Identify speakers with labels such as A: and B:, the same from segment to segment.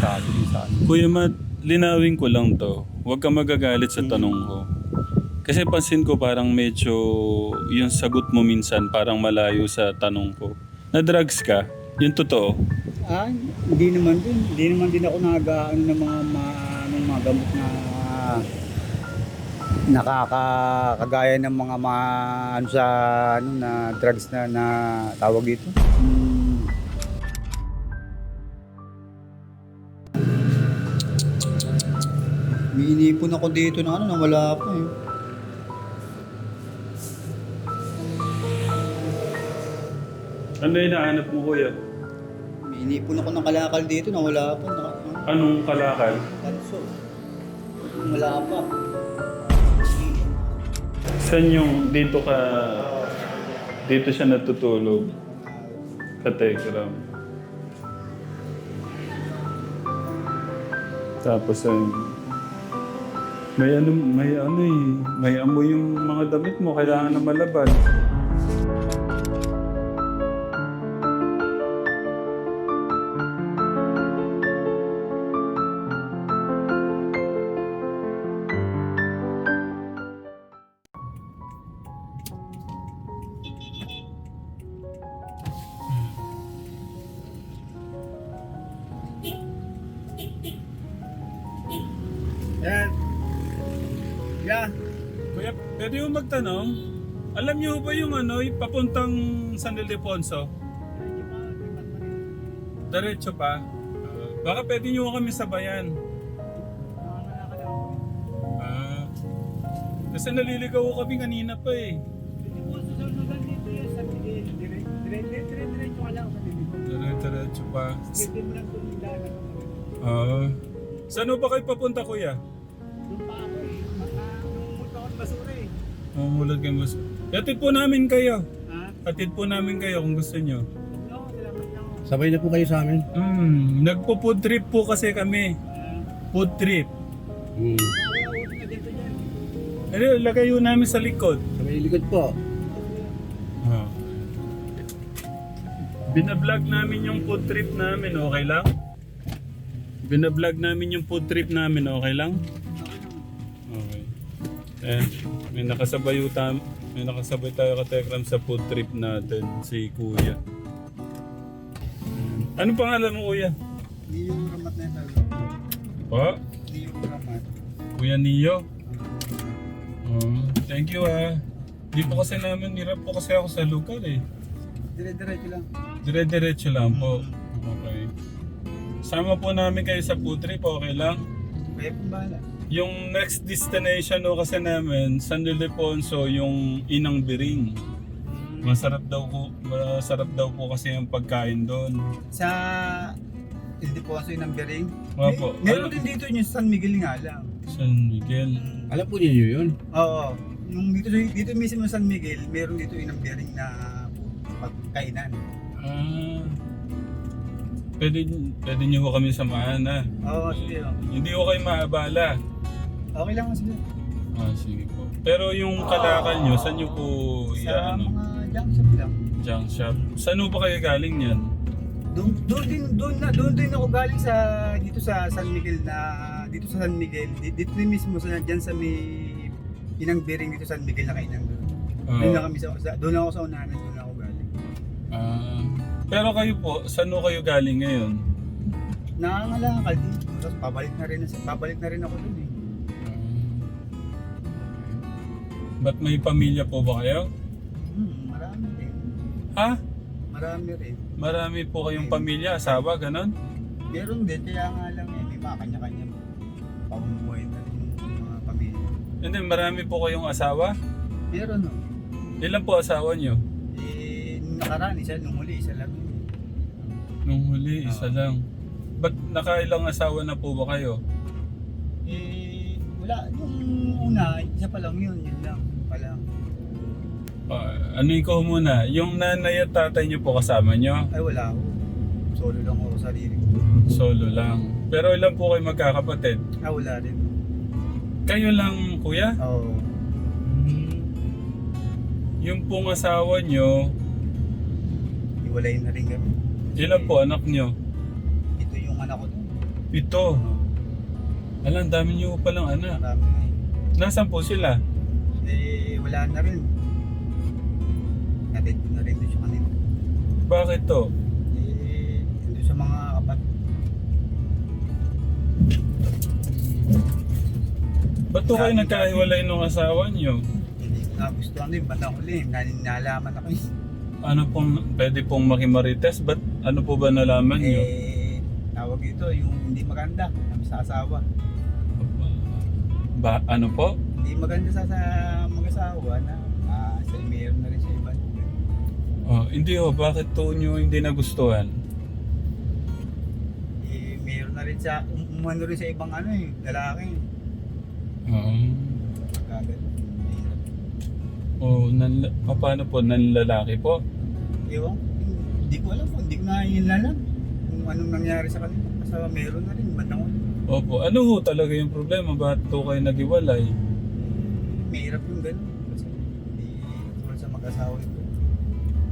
A: sa amin.
B: Kuya Matt, linawin ko lang to. Huwag ka magagalit sa tanong ko. Kasi pansin ko parang medyo yung sagot mo minsan parang malayo sa tanong ko. Na-drugs ka? Yung totoo?
A: Ah, hindi naman din. Hindi naman din ako nag-ano ng mga, mga, ng mga gamot na nakakagaya ng mga mga ano sa ano na drugs na na tawag dito. Hmm. May inipon ako dito na ano na wala pa eh.
B: Ano yung nahanap mo kuya?
A: May inipon ako ng kalakal dito na wala pa. Na,
B: Anong kalakal?
A: Tanso. Wala pa.
B: Saan yung dito ka... Dito siya natutulog? Sa Telegram. Tapos ayun. May ano, may ano eh. May amoy yung mga damit mo. Kailangan na malaban.
A: Yan. Yeah.
B: Kuya, pwede yung magtanong? Alam niyo ba yung ano, yung papuntang San Ildefonso? Diretso pa? Ah, baka pwede niyo kami sabayan. Ah. Kasi naliligaw ko kami kanina pa eh. Dire-diretso pa. Ah. Saan ba kayo papunta kuya? Mamulad kayo mas... Hatid po namin kayo. Hatid po namin kayo kung gusto nyo.
C: Sabay na po kayo sa amin.
B: Hmm, nagpo-food trip po kasi kami. Food trip.
C: Hmm.
B: Ano, lagay yun namin sa likod.
C: Sabay likod po.
B: Ah. Binablog namin yung food trip namin, okay lang? Binablog namin yung food trip namin, okay lang? Eh, may nakasabay utam, may nakasabay tayo ka Tekram sa food trip natin, si Kuya. Anong pangalan mo, Kuya?
A: Yung ramat na ito.
B: Pa?
A: Yung ramat.
B: Kuya Nio? Oh, thank you ah. Di po kasi namin, hirap po kasi ako sa lugar eh.
A: Dire-diretso lang.
B: Dire-diretso lang po. Okay. Sama po namin kayo sa food trip, okay lang?
A: Kaya pong bahala.
B: Yung next destination no kasi namin, San Ildefonso, yung Inang Biring. Masarap daw po, masarap daw po kasi yung pagkain doon.
A: Sa Ildefonso yung Bering.
B: Opo.
A: May, meron din dito yung San Miguel nga lang.
B: San Miguel.
C: Alam po niyo yun?
A: Oo. Nung dito, dito mismo sa San Miguel, meron dito yung Bering na pagkainan.
B: Ah. Pwede, pwede niyo ko kami samahan na.
A: Oo, sige. oh.
B: Hindi ko kayo maabala.
A: Okay lang sige.
B: Ah, sige po. Pero yung kalakal nyo, saan nyo po
A: Sa
B: ano,
A: mga junk shop lang.
B: junk shop? Saan po ba kayo galing yan?
A: Doon doon din doon na doon din ako galing sa dito sa San Miguel na dito sa San Miguel di- dito din mismo sa diyan sa may inang bering dito sa San Miguel na kainan doon. doon na
B: Ah,
A: kami sa, sa doon ako sa unahan doon ako galing.
B: ah. Pero kayo po, saan po kayo galing ngayon?
A: Nangangalakal din. Tapos pabalik na rin pabalik na rin ako doon eh.
B: Ba't may pamilya po ba kayo?
A: Hmm, marami rin.
B: Ha?
A: Marami rin.
B: Marami po kayong pamilya, asawa, ganon?
A: Meron din kaya nga lang eh may mga kanya-kanya pamumuhay na rin yung mga pamilya.
B: Hindi, marami po kayong asawa?
A: Meron no.
B: Ilan po asawa nyo?
A: Eh, nakaraan isa, nung huli isa.
B: Nung huli, isa lang. Ba't nakailang asawa na po ba kayo?
A: Eh, wala. Yung una, isa pa lang yun. Yun lang. Pa lang.
B: Ah, ano ko muna, yung nanay at tatay nyo po kasama nyo?
A: Ay, wala ako. Solo lang ako sarili ko.
B: Solo lang. Pero ilan po kayo magkakapatid?
A: Ah, wala rin.
B: Kayo lang, kuya?
A: Oo.
B: Yung pong asawa nyo,
A: Iwalay na rin kami.
B: Ilan po anak nyo?
A: Ito yung anak ko doon.
B: Pito. Alam, dami niyo palang anak.
A: Marami na eh.
B: Nasaan po sila?
A: Eh, wala na rin. Natid ko na rin doon sa kanila.
B: Bakit to?
A: Eh, doon sa mga kapat.
B: Ba't to kayo
A: Dati-
B: nagkahiwalay ng asawa niyo?
A: Hindi ko na gusto ano yung bandang huli. Nan- Nalaman ako eh.
B: Ano pong, pwede pong makimarites? Ba't ano po ba nalaman niyo?
A: Eh, tawag ito yung hindi maganda sa asawa.
B: Ba, ano po?
A: Hindi maganda sa, sa mag-asawa na ah, sa meron na rin sa iba.
B: Oh, hindi ho, bakit to niyo hindi nagustuhan?
A: Eh, meron na rin sa, um, umano rin sa ibang ano eh, lalaki.
B: Oo.
A: Kagad.
B: Oh, nan, paano po? Nanlalaki po?
A: Ewan, hindi ko alam kung hindi ko na alam kung anong nangyari sa kanila. Basta meron na rin, huli.
B: Opo, ano ho talaga yung problema? Bakit to kayo naghiwalay?
A: Mahirap yung ganun. Kasi hindi tulad sa mag-asawa ito.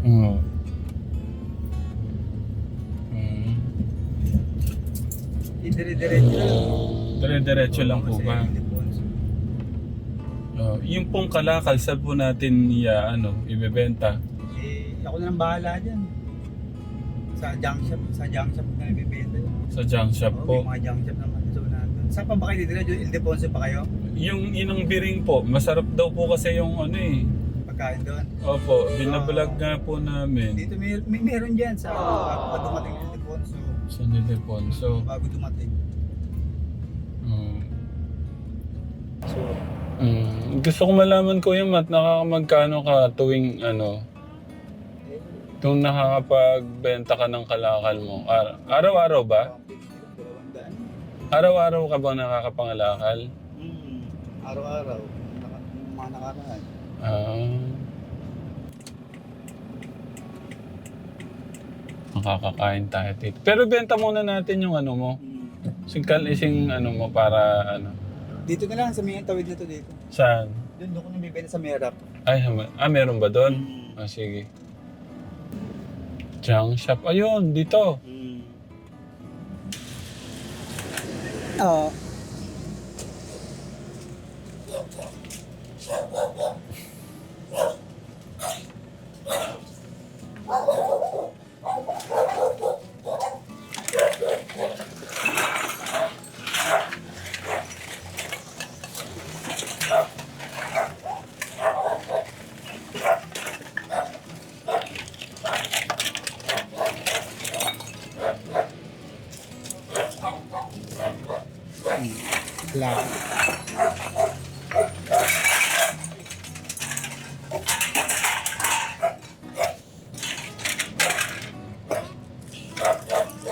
B: Oo. Mm.
A: Idire-diretso lang.
B: Dire-diretso lang po ba?
A: hindi po,
B: Oh, yung pong kalakal, saan po natin iya, ano, ibebenta?
A: Eh, ako na lang bahala dyan. Sa junk shop, sa junk shop na ibibenta yun.
B: Sa junk shop
A: Oo,
B: po.
A: May mga junk shop naman. So, nandun. Saan pa ba kayo dito? Ildefonso pa kayo?
B: Yung inang biring po, masarap daw po kasi yung ano eh.
A: Pagkain doon.
B: Opo, binablog nga po namin
A: Dito may, may meron dyan sa bago pa dumating yung Ildefonso.
B: sa Nideponso.
A: Bago dumating.
B: Mm. Gusto ko malaman ko yung mat, nakakamagkano ka tuwing ano, tuwing nakakapagbenta ka ng kalakal mo. Ar- araw-araw ba? Araw-araw ka bang nakakapangalakal?
A: Hmm. Araw-araw. Naka, mga nakaraan.
B: Ah. Makakakain tayo dito. Pero benta muna natin yung ano mo.
A: Hmm.
B: Singkal ising ano mo para ano.
A: Dito na lang sa may tawid na to dito.
B: Saan?
A: Doon doon ko nabibenta sa Merap.
B: Ay, hama- ah, meron ba doon?
A: Hmm.
B: Ah, sige. Junk shop. Ayun, dito.
A: Hmm. Oo.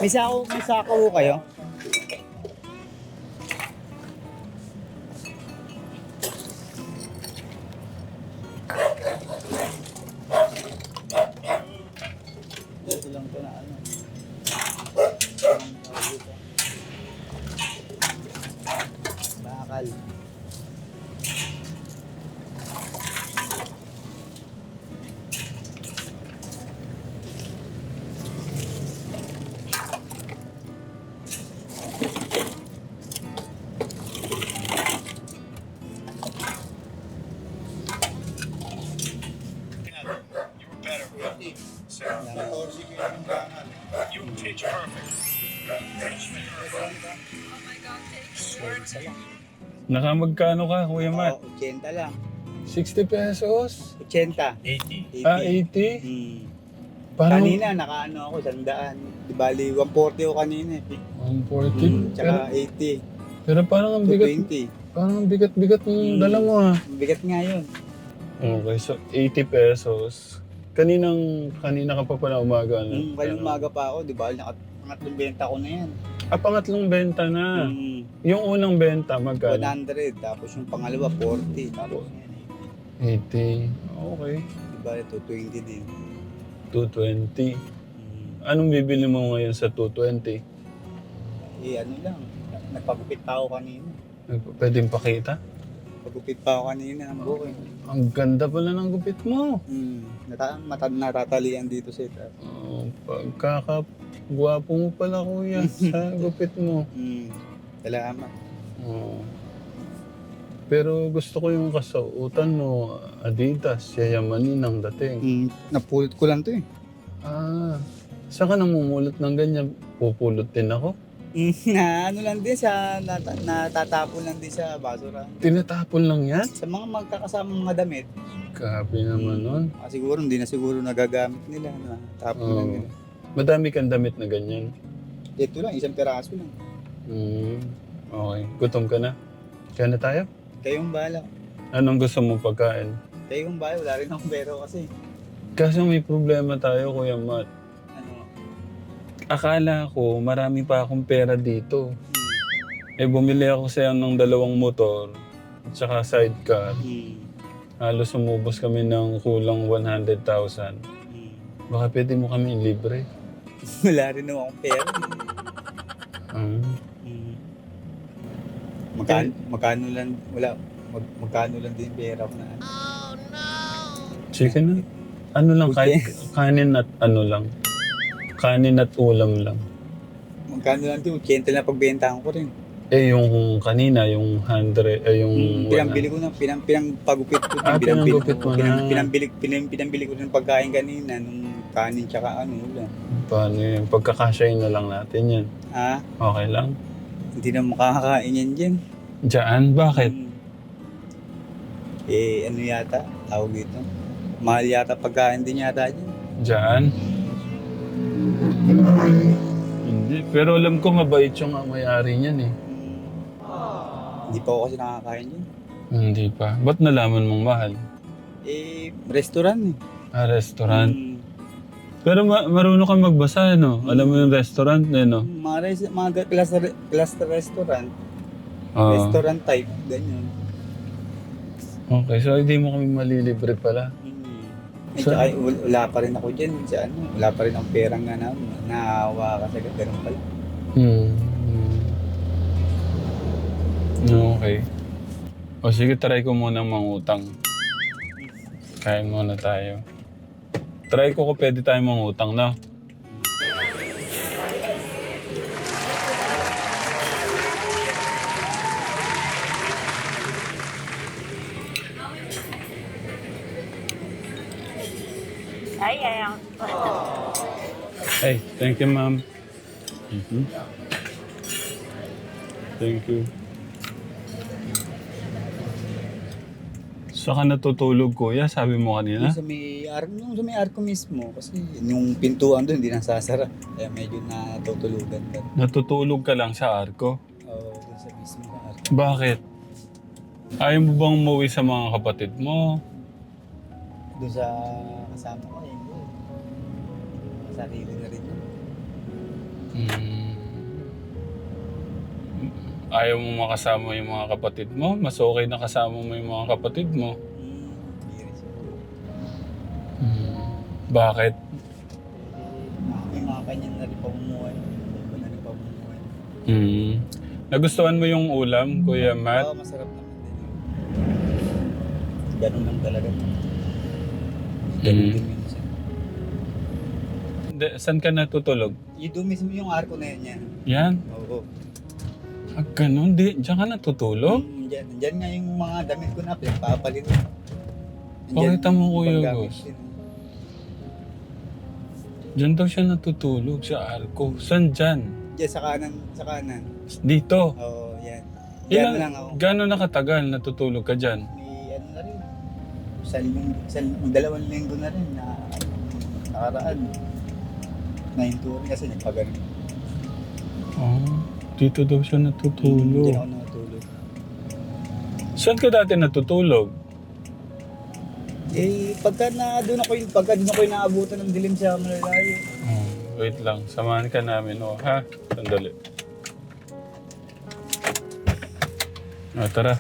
A: May sako, may sako ho kayo? Ito lang ito na ano. Dito. Bakal.
B: Nakamagkano ka, Kuya Matt?
A: Oo, 80 lang.
B: 60 pesos?
A: 80.
C: 80.
A: 80.
B: Ah, 80?
A: Hmm.
B: Parang
A: Kanina, nakaano ako, sandaan. Di bali, 140 ako kanina eh.
B: 140.
A: Hmm,
B: Pero,
A: tsaka 80.
B: pero parang ang bigat,
A: 220.
B: parang ang bigat-bigat ng
A: Hmm.
B: dala mo ah.
A: Bigat nga yun.
B: Okay, so 80 pesos. Kaninang, kanina ka pa pala umaga na.
A: Hmm, kaya umaga pa ako, di ba? Naka- Pangatlong benta ko na yan.
B: Ah, pangatlong benta na.
A: Hmm,
B: Yung unang benta, magkano?
A: 100. Tapos yung pangalawa, 40. Tapos yan eh.
B: 80. Okay.
A: Di ba? Ito, 20 din.
B: 220.
A: Hmm.
B: Anong bibili mo ngayon sa 220?
A: Eh, ano lang. Nagpagupit pa ako kanina.
B: Nag- Pwedeng pakita?
A: Pagupit pa ako kanina ng bukin.
B: Ang ganda pala ng gupit mo.
A: Hmm. Nata mata natatalian dito sa ito.
B: Oh, pagkaka Gwapo mo pala kuya sa gupit mo.
A: Mm. Salamat.
B: Oo. Pero gusto ko yung kasautan mo, Adidas, yayamanin ang dating.
A: Mm. Napulot ko lang to eh.
B: Ah, saan ka namumulot ng ganyan? Pupulot din ako?
A: na ano lang din sa nata, natatapon lang din sa basura.
B: Tinatapon lang yan?
A: Sa mga magkakasamang mga damit.
B: Grabe naman nun.
A: Ah, siguro hindi na siguro nagagamit nila na tapon lang
B: Oo.
A: nila.
B: Madami kang damit na ganyan.
A: Ito lang, isang peraso lang.
B: Hmm. Okay. Gutom ka na? Kaya na tayo?
A: Kayong bala.
B: Anong gusto mo pagkain?
A: Kayong bala, wala rin akong pero kasi.
B: Kasi may problema tayo, Kuya Matt. Akala ko marami pa akong pera dito. Eh bumili ako sa ng dalawang motor at saka sidecar.
A: hmm,
B: Halos umubos kami ng kulang 100,000.
A: hmm.
B: Baka pwede mo kami libre.
A: wala rin naman akong pera.
B: Hmm.
A: Hmm. Magkano, magkano lang, wala, mag, magkano lang din pera ko na. ano.
B: Chicken na. Ano lang, kahit kanin at ano lang. Kanin at ulam lang.
A: Magkano lang din, 80 lang pagbentahan ko rin.
B: Eh, yung kanina, yung 100, eh, yung...
A: Hmm, pinambili ko na, pinang, pinangpagupit ko.
B: Ah, pinanggupit mo na.
A: Pinang, pinambili, pinang, pinambili ko ng pagkain kanina, nung kanin tsaka ano, wala.
B: Paano yun? Pagkakasyahin na lang natin yan.
A: Ah,
B: Okay lang?
A: hindi na makakakain yan dyan.
B: Diyan? Bakit?
A: Hmm. Eh, ano yata, tawag dito. Mahal yata pagkain din yata dyan.
B: Diyan? Hindi. Pero alam ko mabait yung may-ari niyan eh.
A: Hindi pa ako kasi nakakain dyan.
B: Hindi pa. Ba't nalaman mong mahal?
A: Eh, restaurant eh.
B: Ah, restaurant.
A: Hmm.
B: Pero ma- marunong kang magbasa, no? Alam mo yung restaurant, eh, no?
A: Mga, res- mga ga- class, class restaurant,
B: Oo.
A: restaurant type, ganyan.
B: okay, so hindi mo kami malilibre pala.
A: Eh,
B: Sa-
A: tsaka, wal- wala pa rin ako dyan sa ano, wala pa rin ang perang nga na, naawa kasi ganun pala.
B: Hmm. Hmm. Okay. O sige, try ko muna mangutang. Kain muna tayo. Try ko kung pwede tayo mangutang na.
D: Ay, ay, ang...
B: Hey, thank you, ma'am. Mhm. Thank you. Saan ka natutulog, kuya? Sabi mo kanina?
A: Yung sa may arko, yung sa may arko mismo, kasi yung pintuan doon hindi nasasara. Kaya medyo natutulugan ka.
B: Natutulog ka lang sa arko?
A: Oo, doon sa mismo arko.
B: Bakit? Ayaw mo bang umuwi sa mga kapatid mo?
A: Doon sa kasama ko, eh. Sarili na rin yun.
B: Hmm. Ayaw mo makasama yung mga kapatid mo? Mas okay na kasama mo yung mga kapatid mo.
A: Hmm, hindi rin siguro.
B: Bakit?
A: May mga kanya na rin pamumuhay. Iba na rin pamumuhay.
B: Hmm. Nagustuhan mo yung ulam, Kuya Matt?
A: Oo, masarap naman din. Ganun lang talaga.
B: Mm. De, saan ka natutulog?
A: Yung doon mismo yung arko na yun yan.
B: Yan?
A: Oo.
B: Ah, ganun. Di, diyan ka natutulog?
A: Mm, Diyan, diyan nga yung mga damit ko na pinagpapalit.
B: Pakita mo, Kuya Gus. Diyan daw siya natutulog sa arko. Saan dyan?
A: Diyan sa kanan, sa kanan.
B: Dito.
A: Oo, yan. Diyan
B: Ilan,
A: na lang ako.
B: gano'n nakatagal natutulog ka dyan?
A: Sa ling, sa dalawang linggo na rin na nakaraan. Nahinto rin kasi nagpagaling.
B: Oh, dito daw siya
A: Hindi
B: natutulog.
A: ako nakatulog.
B: Saan ka dati natutulog?
A: Eh, pagka na doon ako yung pagka doon ako yung naabutan ng dilim sa malalayo.
B: Oh, wait lang. Samahan ka namin, oh, ha? Sandali. Ah, tara.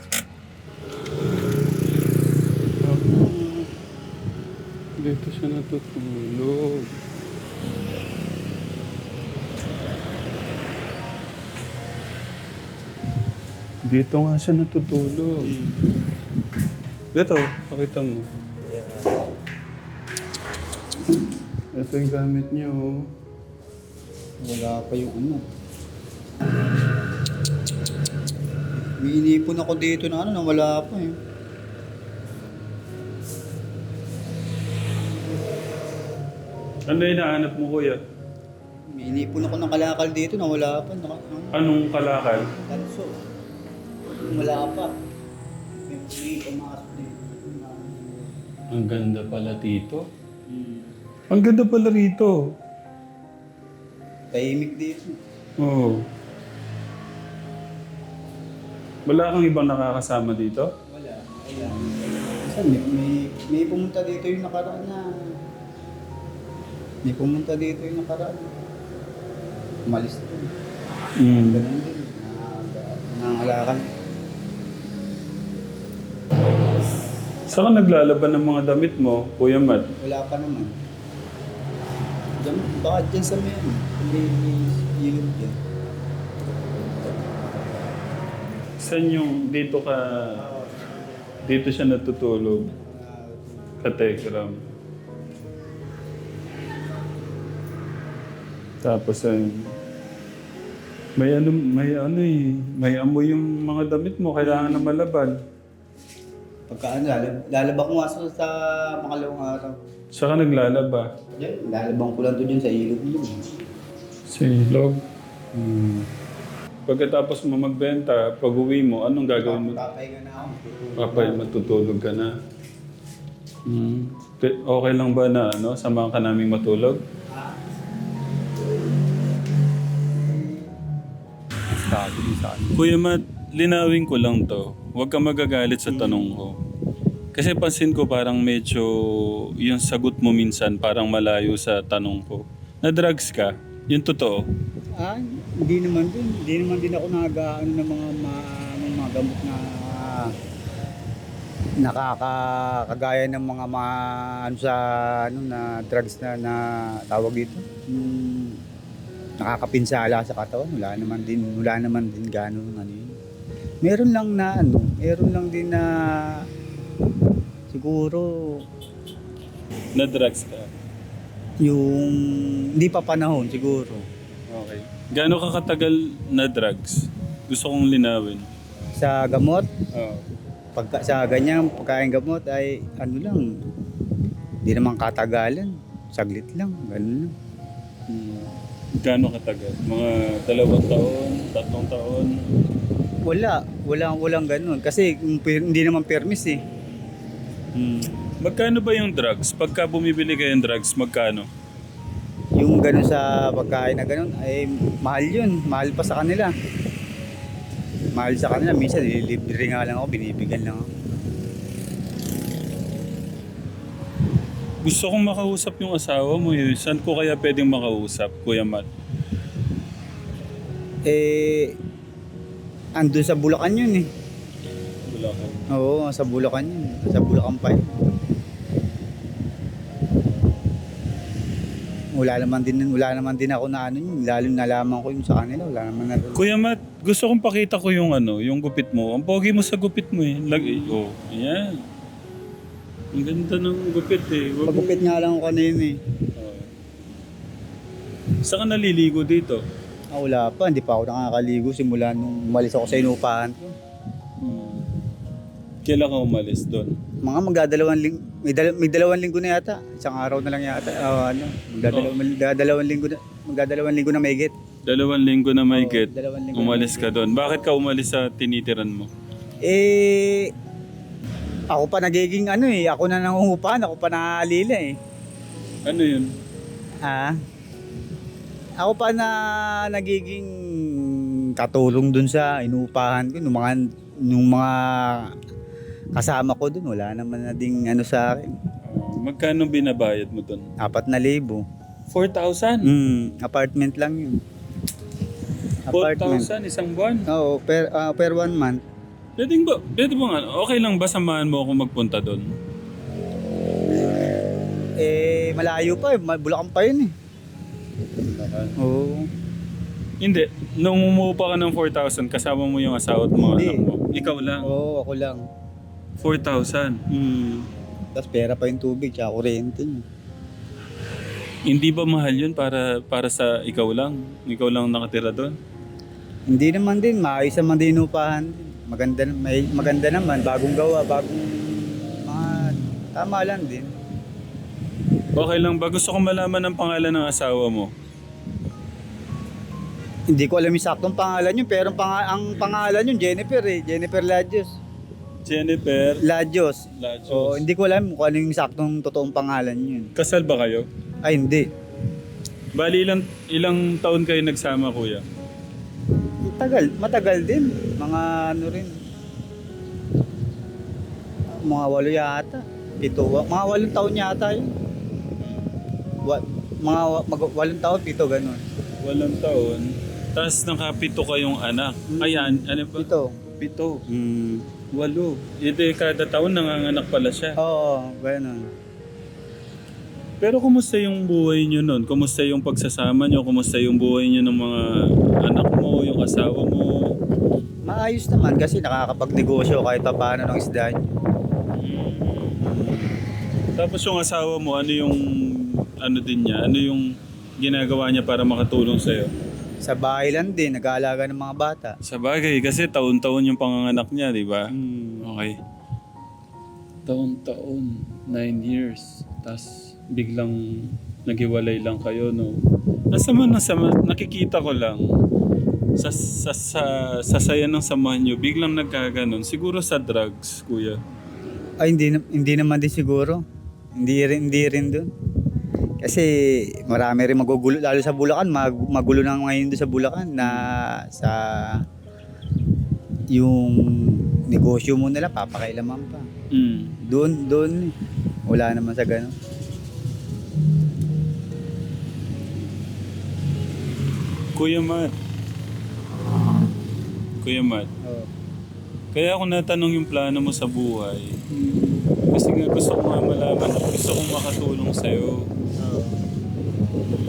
B: Dito siya natutulog. Dito nga siya natutulog. Dito, pakita mo. Ito yung gamit niyo. oh.
A: Wala pa yung ano. May inipon ako dito na ano, na wala pa eh.
B: Ano yung hinahanap mo kuya?
A: Inipon ako ng kalakal dito na wala pa. Naka, ano,
B: Anong kalakal?
A: tanso. Wala pa. May pumasok dito.
B: Ang ganda pala dito. Ang ganda pala rito.
A: Tahimik dito.
B: Oo. Wala kang ibang nakakasama dito?
A: Wala. Wala. Kasi may, may, may pumunta dito yung nakaraan na... May pumunta dito yung nakaraan. Umalis to.
B: Mm.
A: Ganun din. Nangangalakal.
B: Saan ka naglalaban ng mga damit mo, Kuya Matt?
A: Wala pa naman. Diyan, baka dyan sa may ano. May ilog dyan.
B: Saan yung dito ka... Dito siya natutulog? Kategram. Tapos ay... May ano, may ano eh. May amoy yung mga damit mo. Kailangan na malaban.
A: Pagka ano, lalab, lalaba ko nga sa, sa makalawang araw.
B: Saan ka naglalaba?
A: Diyan, lalabang ko lang to dyan sa ilog yun.
B: Sa ilog. Hmm. Pagkatapos mo magbenta, pag uwi mo, anong gagawin mo?
A: Papahinga na ako.
B: Papay, matutulog ka na. Hmm. Okay lang ba na ano, samahan ka naming matulog? Kuya Matt, linawin ko lang to. Huwag ka magagalit sa tanong ko. Kasi pansin ko parang medyo yung sagot mo minsan parang malayo sa tanong ko. Na-drugs ka? Yung totoo?
A: Ah, hindi naman din. Hindi naman din ako nag-ano ng mga, mga, ng mga gamot na nakakagaya ng mga mga ano sa ano na drugs na, na tawag dito. Yung nakakapinsala sa katawan. Wala naman din, wala naman din gano'n ano yun. Meron lang na ano, meron lang din na siguro
B: Na-drugs ka?
A: yung hindi pa panahon siguro.
B: Okay. Gaano ka katagal na drugs? Gusto kong linawin.
A: Sa gamot,
B: Oo.
A: pagka sa ganyan pagkain gamot ay ano lang hindi naman katagalan saglit lang ganun lang
B: Hmm. Gaano katagal? Mga dalawang taon, tatlong taon?
A: wala wala walang ganun kasi hindi naman permis eh
B: Hmm. Magkano ba yung drugs? Pagka bumibili kayo ng drugs, magkano?
A: yung ganun sa pagkain na ganun ay mahal yun mahal pa sa kanila mahal sa kanila minsan libre nga lang ako binibigyan lang ako
B: Gusto kong makausap yung asawa mo yun. Saan ko kaya pwedeng makausap, Kuya Matt?
A: eh andun sa Bulacan yun eh
B: Bulacan.
A: oo sa Bulacan yun sa Bulacan pa yun wala naman din wala naman din ako na ano yun lalo nalaman ko yung sa kanila wala naman na
B: Kuya Matt, gusto kong pakita ko yung ano, yung gupit mo. Ang pogi mo sa gupit mo eh. Lag oh, ayan. Ang ganda ng gupit eh. Wag mo-
A: Pagupit nga lang ako kanina eh.
B: Oh. Saan ka naliligo dito?
A: Ah, wala pa, hindi pa ako nakakaligo simula nung umalis ako sa inupahan ko.
B: Hmm. Kailan ka umalis doon?
A: Mga magdadalawang ling may, dal- may dalawang linggo na yata. Isang araw na lang yata. Oh, ano, magdadalawang, magdadalawang linggo na magdadalawang linggo na may
B: Dalawang linggo na may get.
A: dalawang linggo.
B: Umalis ka doon. Bakit ka umalis sa tinitiran mo?
A: Eh ako pa nagiging ano eh, ako na nangungupahan, ako pa naalila eh.
B: Ano yun?
A: Ah. Ako pa na nagiging katulong dun sa inuupahan ko nung mga nung mga kasama ko dun wala naman na ding ano sa akin.
B: Uh, magkano binabayad mo doon?
A: Apat na libo.
B: 4,000?
A: Mm, apartment lang yun. Apartment.
B: 4,000 isang buwan?
A: Oo, per, ah, per one month.
B: Pwede ba, pwede ba nga, okay lang ba samahan mo ako magpunta doon?
A: Eh, malayo pa eh. Bulacan pa yun eh. Oo.
B: Hindi. Nung umupa ka ng 4,000, kasama mo yung asawa at mga
A: Hindi.
B: anak mo. Ikaw lang.
A: Oo, ako lang.
B: 4,000.
A: Mm. Tapos pera pa yung tubig, tsaka kuryente. niya.
B: Hindi ba mahal yun para para sa ikaw lang? Ikaw lang nakatira doon?
A: Hindi naman din, maayos naman din upahan. Maganda, may, maganda naman, bagong gawa, bagong mga tama lang din.
B: Okay lang ba? Gusto ko malaman ang pangalan ng asawa mo.
A: Hindi ko alam yung saktong pangalan yun, pero ang, panga- ang pangalan yun, Jennifer eh, Jennifer Ladios.
B: Jennifer
A: Ladios.
B: Lachos.
A: So, hindi ko alam kung ano yung saktong totoong pangalan yun.
B: Kasal ba kayo?
A: Ay, hindi.
B: Bali, ilang, ilang taon kayo nagsama, kuya?
A: Tagal, matagal din. Mga ano rin. Mga walo yata. Pito, mga walong taon yata yun. Wa, mga mag, walong taon, pito, ganun.
B: Walang taon. Tapos nakapito kayong anak. Ayan, ano ba?
A: Pito.
B: Pito. Hmm. Walo. Hindi, kada taon nanganganak pala siya.
A: Oo, ganun.
B: Pero kumusta yung buhay niyo noon? Kumusta yung pagsasama niyo? Kumusta yung buhay niyo ng mga anak mo, yung asawa mo?
A: Maayos naman kasi nakakapagnegosyo kahit pa paano ng isda niyo.
B: Tapos yung asawa mo, ano yung ano din niya? Ano yung ginagawa niya para makatulong sa'yo?
A: Sa bahay lang din, nag-aalaga ng mga bata.
B: Sa bagay, kasi taon-taon yung panganganak niya, di ba?
A: Hmm.
B: Okay. Taon-taon, nine years. Tapos biglang naghiwalay lang kayo, no? Nasama na sama, nakikita ko lang. Sa, sa, sa, sa saya ng samahan nyo, biglang nagkaganon. Siguro sa drugs, kuya.
A: Ay, hindi, na- hindi naman din siguro. Hindi rin, hindi rin dun. Kasi marami rin magugulo, lalo sa Bulacan, mag, magulo na ngayon doon sa Bulacan na sa yung negosyo mo nila, papakailaman pa.
B: Mm.
A: Doon, doon, wala naman sa ganun.
B: Kuya Matt. Kuya Matt.
A: Oh.
B: Kaya ako natanong yung plano mo sa buhay. Kasi nga gusto ko nga malaman, gusto kong makatulong sa'yo.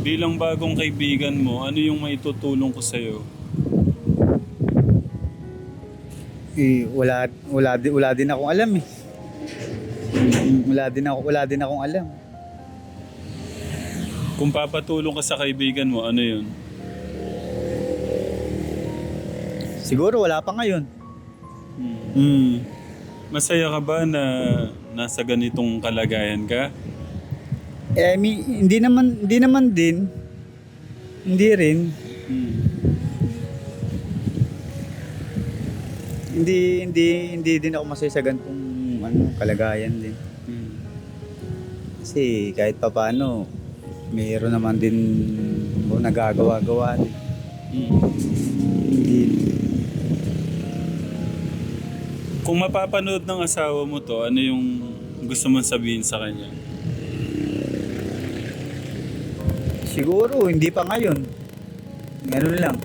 B: Bilang bagong kaibigan mo, ano yung maitutulong ko sa'yo?
A: Eh, wala, wala, di- wala din akong alam eh. Wala din ako, wala din akong alam.
B: Kung papatulong ka sa kaibigan mo, ano yun?
A: Siguro wala pa ngayon.
B: Hmm. Masaya ka ba na nasa ganitong kalagayan ka?
A: Eh, mi, hindi naman, hindi naman din. Hindi rin.
B: Hmm.
A: Hindi, hindi, hindi din ako masaya sa ganitong ano, kalagayan din.
B: Hmm.
A: Kasi kahit pa paano, mayroon naman din nagagawa-gawa din.
B: Hmm.
A: Hindi,
B: Kung mapapanood ng asawa mo to, ano yung gusto mong sabihin sa kanya?
A: siguro, hindi pa ngayon. Ganun lang.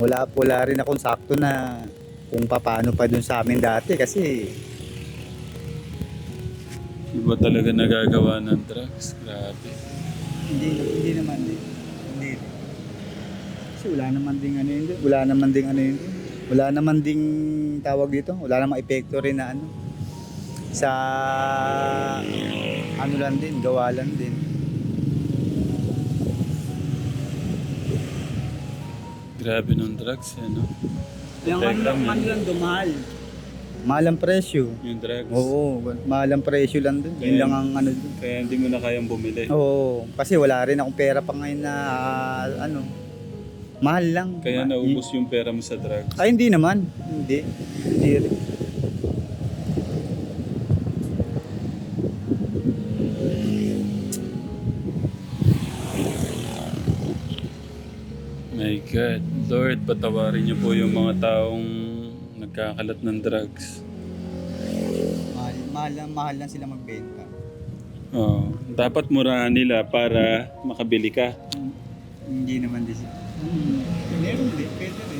A: Wala, wala rin akong sakto na kung paano pa dun sa amin dati kasi
B: Iba talaga nagagawa ng drugs? Grabe.
A: hindi, hindi naman din. Hindi rin. Kasi wala naman ding ano yun dun. Wala naman ding ano yun dun. Wala naman ding tawag dito. Wala namang epekto rin na ano. Sa ano lang din, gawa lang din.
B: Grabe ng drugs, eh, no?
A: Yung ano lang,
B: lang,
A: ano lang dumahal. Mahal ang presyo.
B: Yung drugs.
A: Oo, mahal ang presyo lang dun. Yun
B: Kaya-
A: lang ang ano dun.
B: Kaya hindi mo na kayang bumili.
A: Oo, kasi wala rin akong pera pa ngayon na ah, ano. Mahal lang.
B: Kaya
A: Ma-
B: naubos yung pera mo sa drugs.
A: Ay, hindi naman. Hindi. Hindi rin.
B: My God. Lord, patawarin niyo po yung mga taong nagkakalat ng drugs.
A: Mahal, mahal lang, mahal lang sila magbenta.
B: Oo. dapat murahan nila para makabili ka.
A: Hindi naman din sila. Hmm. Meron din, pwede rin.